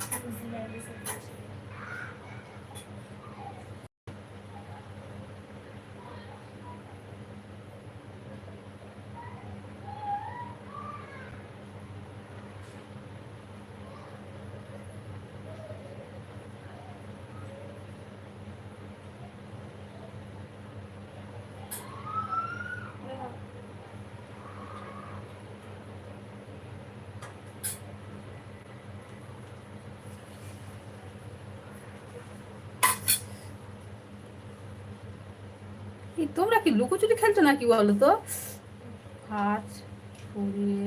Hatten Sie mehr Wissen? এই তোমরা কি লুকোচুরি খেলছো নাকি বলো তো? কাজ পুড়িয়ে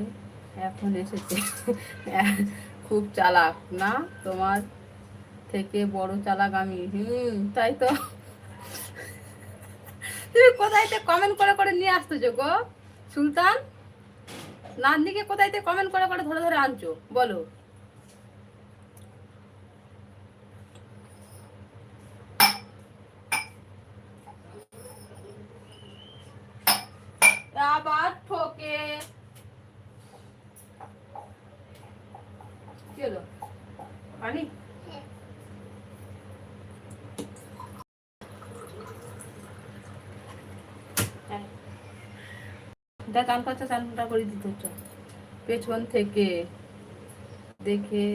এখন এসেছে। খুব চালাক, না? তোমার থেকে বড় চালাক আমি। হুম, তাই তো। তুমি কোথায় কমেন্ট করে করে নিয়ে আসতেছো গো? সুলতান? নাতনিকে কোথায় কমেন্ট করে করে ধরে ধরে আনছো? বলো। আবার ঠোকে। হলো? পানি? হ্যাঁ। দেখ কান পাচ্ছা চানটা করে দিতে পেছন থেকে দেখে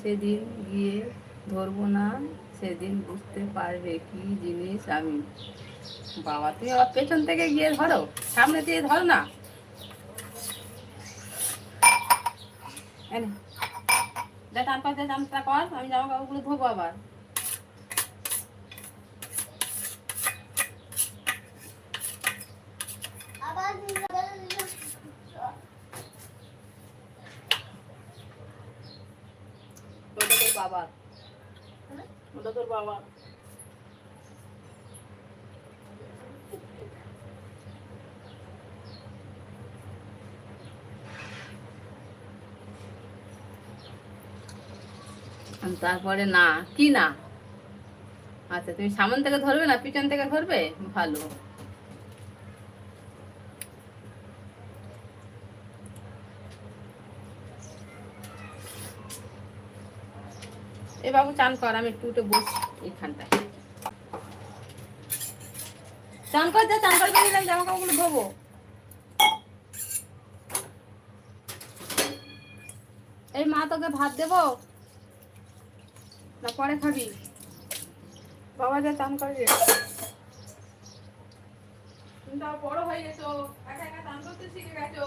সেদিন গিয়ে ধরবো না। সেদিন বুঝতে পারবে কি জিনিস আমি। বাবা, তুমি আবার পেছন থেকে গিয়ে ধরো, সামনে দিয়ে ধরো না। আমি জামা কাপড়গুলো আবার। বাবার। বাবা। তারপরে না, কি না? আচ্ছা তুমি সামন থেকে ধরবে না, পিছন থেকে ধরবে? ভালো। এ বাবু চান কর আমি একটু উঠে বস এইখানটায় চান কর যা চান করে জামা কাপড়গুলো ধোবো। এই মা তোকে ভাত দেবো? না পরে খাবি। বাবা যা চান করে রে। তুমি তো বড় হয়ে গেছো। একা একা চান করতে শিখে গেছো।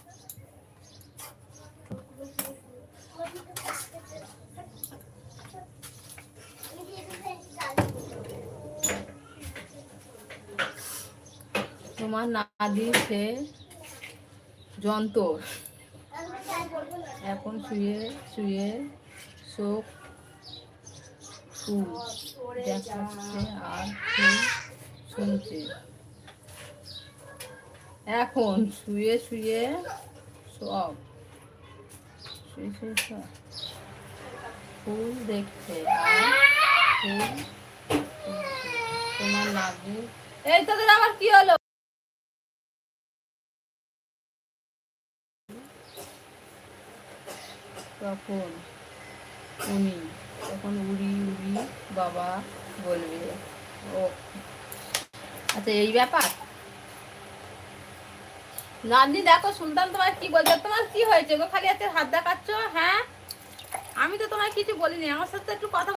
তোমার নাদি সে যন্ত্র। এখন শুয়ে শুয়ে, শোক ফুল দেখাচ্ছে আর ফুল শুনছে। এখন শুয়ে শুয়ে, সব শুয়ে সব ফুল দেখছে আর ফুল তোমার নাদি এই তোদের আবার কি হলো? তখন উনি, তখন উড়ি উড়ি বাবা বলবে, ও আচ্ছা এই ব্যাপার? নান্দি, দেখো শুনতাম তোমার কি বলছো? তোমার কি হয়েছে গো? খালি হাতে হাত দেখাচ্ছ? হ্যাঁ? আমি তো তোমার কিছু বলিনি, আমার সাথে একটু কথা